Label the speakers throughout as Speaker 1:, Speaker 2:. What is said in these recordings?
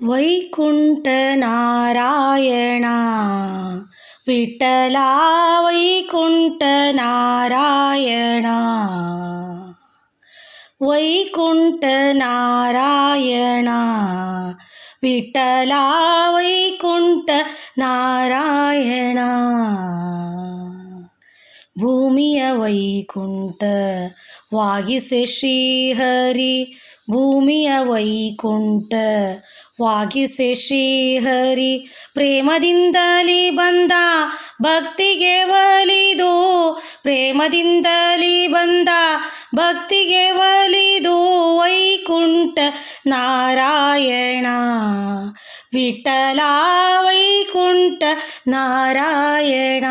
Speaker 1: ವೈಕುಂಠ ನಾರಾಯಣ ವಿಠಲ ವೈಕುಂಠ ನಾರಾಯಣ ವೈಕುಂಠ ನಾರಾಯಣ ವಿಠಲ ವೈಕುಂಠ ನಾರಾಯಣ ಭೂಮಿಯ ವೈಕುಂಠ ವಾಗಿಸೆ ಶ್ರೀಹರಿ ಭೂಮಿಯ ವೈಕುಂಠ ವಾಗಿಸೆ ಶ್ರೀಹರಿ, ಪ್ರೇಮದಿಂದಲಿ ಬಂದ ಭಕ್ತಿಗೆ ಒಲಿದು, ಪ್ರೇಮದಿಂದಲಿ ಬಂದ ಭಕ್ತಿಗೆ ಒಲಿದು ವೈಕುಂಠ ನಾರಾಯಣ. ವಿಠಲ ವೈಕುಂಠ ನಾರಾಯಣ.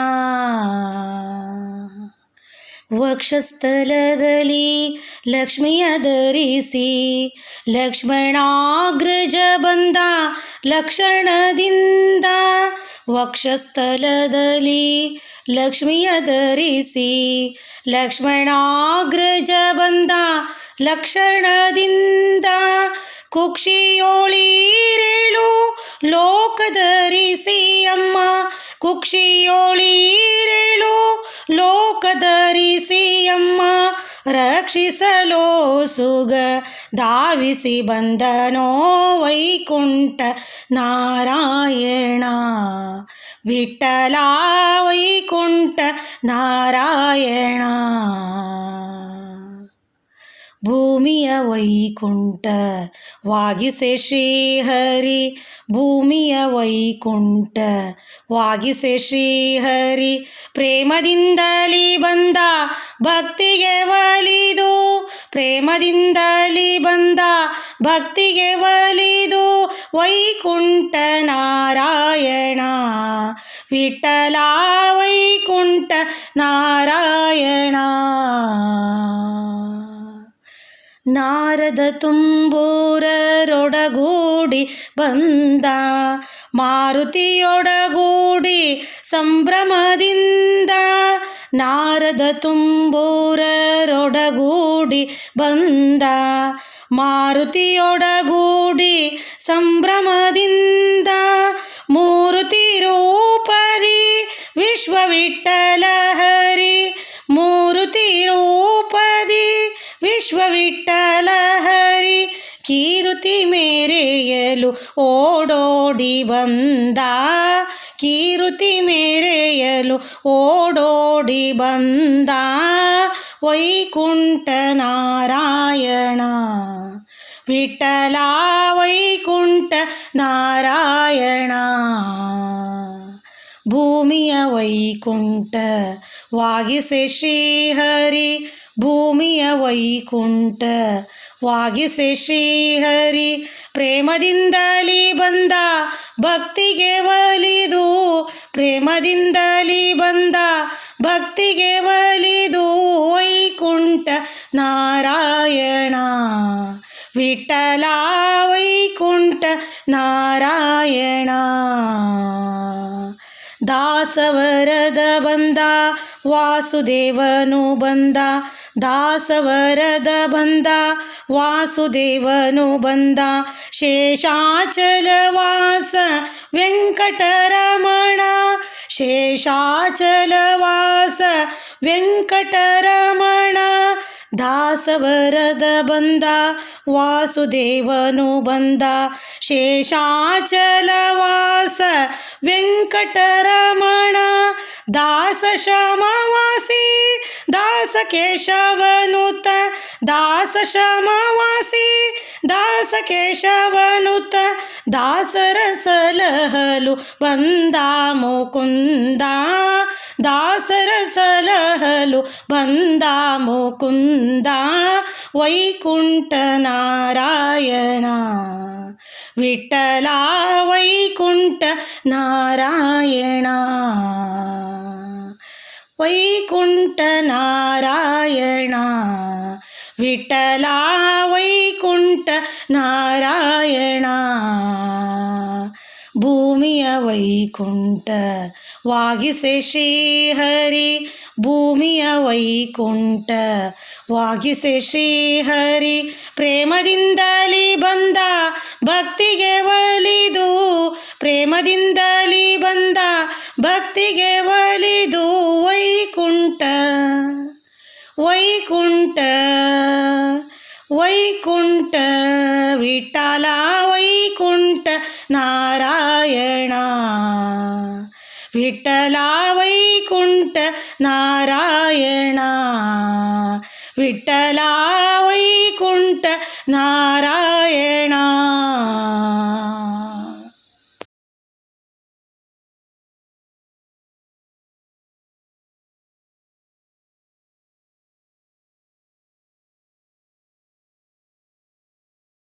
Speaker 1: ವಕ್ಷಸ್ಥಲದಲ್ಲಿ ಲಕ್ಷ್ಮಿಯ ಧರಿಸಿ ಲಕ್ಷ್ಮಣಾಗ್ರಜ ಬಂದ ಲಕ್ಷಣದಿಂದ ವಕ್ಷಸ್ಥಲದಲ್ಲಿ ಲಕ್ಷ್ಮಿಯ ಧರಿಸಿ ಲಕ್ಷ್ಮಣಾಗ್ರಜ ಬಂದ ಲಕ್ಷಣದಿಂದ ಕುಕ್ಷಿಯೋಳೀರೇಳು ಲೋಕಧರಿಸಿ ಅಮ್ಮ ಕುಕ್ಷಿಯೋಳೀರೇಳು ಲೋಕಧರಿಸಿ ಅಮ್ಮ ರಕ್ಷಿಸಲೋ ಸುಗ. ಧಾವಿಸಿ ಬಂದನೋ ವೈಕುಂಠ ನಾರಾಯಣ. ವಿಠಲ ವೈಕುಂಠ ನಾರಾಯಣ. ಭೂಮಿಯ ವೈಕುಂಠ. ವಾಗಿಸೆ ಶ್ರೀಹರಿ, ಭೂಮಿಯ ವೈಕುಂಠ. ವಾಗಿಸೆ ಶ್ರೀಹರಿ, ಪ್ರೇಮದಿಂದಲಿ ಬಂದ ಭಕ್ತಿಗೆ ಒಲಿದು. ಪ್ರೇಮದಿಂದಲಿ ಬಂದ ಭಕ್ತಿಗೆ ಒಲಿದು. ವೈಕುಂಠ ನಾರಾಯಣ, ವಿಠಲ ವೈಕುಂಠ ನಾರಾಯಣ. ನಾರದ ತುಂಬೂರರೊಡಗೂಡಿ ಬಂದ ಮಾರುತಿಯೊಡಗೂಡಿ ಸಂಭ್ರಮದಿಂದ ನಾರದ ತುಂಬೂರರೊಡಗೂಡಿ ಬಂದ ಮಾರುತಿಯೊಡಗೂಡಿ ಸಂಭ್ರಮದಿಂದ ಮೂರುತಿ ರೂಪದಿ ವಿಶ್ವವಿಠಲ ಕೀರುತಿ ಮೇರೆಯಲು ಓಡೋಡಿ ಬಂದ. ಕೀರುತಿ ಮೇರೆಯಲು ಓಡೋಡಿ ಬಂದ. ವೈಕುಂಠ ನಾರಾಯಣ, ವಿಠಲ ವೈಕುಂಠ ನಾರಾಯಣ. ಭೂಮಿಯ ವೈಕುಂಠ, ವಾಗಿಸೆ ಶ್ರೀಹರಿ ಭೂಮಿಯ ವೈಕುಂಠ. ವಾಗಿಸೆ ಶ್ರೀಹರಿ ಪ್ರೇಮದಿಂದಲಿ ಬಂದ, ಭಕ್ತಿಗೆ ಒಲಿದು. ಪ್ರೇಮದಿಂದಲಿ ಬಂದ, ಭಕ್ತಿಗೆ ಒಲಿದು. ವೈಕುಂಠ ನಾರಾಯಣ. ವಿಠಲ ವೈಕುಂಠ ನಾರಾಯಣ. ದಾಸವರದ ಬಂದ, ವಾಸುದೇವನು ಬಂದ ದಾಸವರದ ಬಂದ ವಾಸುದೇವನು ಬಂದ ಶೇಷಾಚಲವಾಸ ವೆಂಕಟರಮಣ ಶೇಷಾಚಲವಾಸ ವೆಂಕಟರಮಣ ದಾಸವರದ ಬಂದ ವಾಸುದೇವನು ಬಂದ ಶೇಷಾಚಲವಾಸ ವೆಂಕಟರಮಣ ದಾಸ ಶ್ರಮವಾಸಿ केशवनुत दासशमवासी दास केशवनुत दासरसलहलु बन्दा मुकुन्दा दासरसलहलु बन्दा मुकुन्दा वैकुण्ठनारायण विठ्ठला वैकुण्ट नारायणा वैकुण्ठ ವಿಠಲ ವೈಕುಂಠ ನಾರಾಯಣ. ಭೂಮಿಯ ವೈಕುಂಠ, ವಾಗಿಸೆ ಶ್ರೀಹರಿ. ಭೂಮಿಯ ವೈಕುಂಠ, ವಾಗಿಸೆ ಶ್ರೀಹರಿ. ಪ್ರೇಮದಿಂದಲಿ ಬಂದ ಭಕ್ತಿಗೆ ಒಲಿದು, ಪ್ರೇಮದಿಂದಲಿ ಬಂದ ಭಕ್ತಿಗೆ ಒಲಿದು ವೈಕುಂಠ. ವೈಕುಂಠ ವೈಕುಂಠ ವಿಠಲ ವೈಕುಂಠ ನಾರಾಯಣ ವಿಠಲ ವೈಕುಂಠ ನಾರಾಯಣ ವಿಠಲ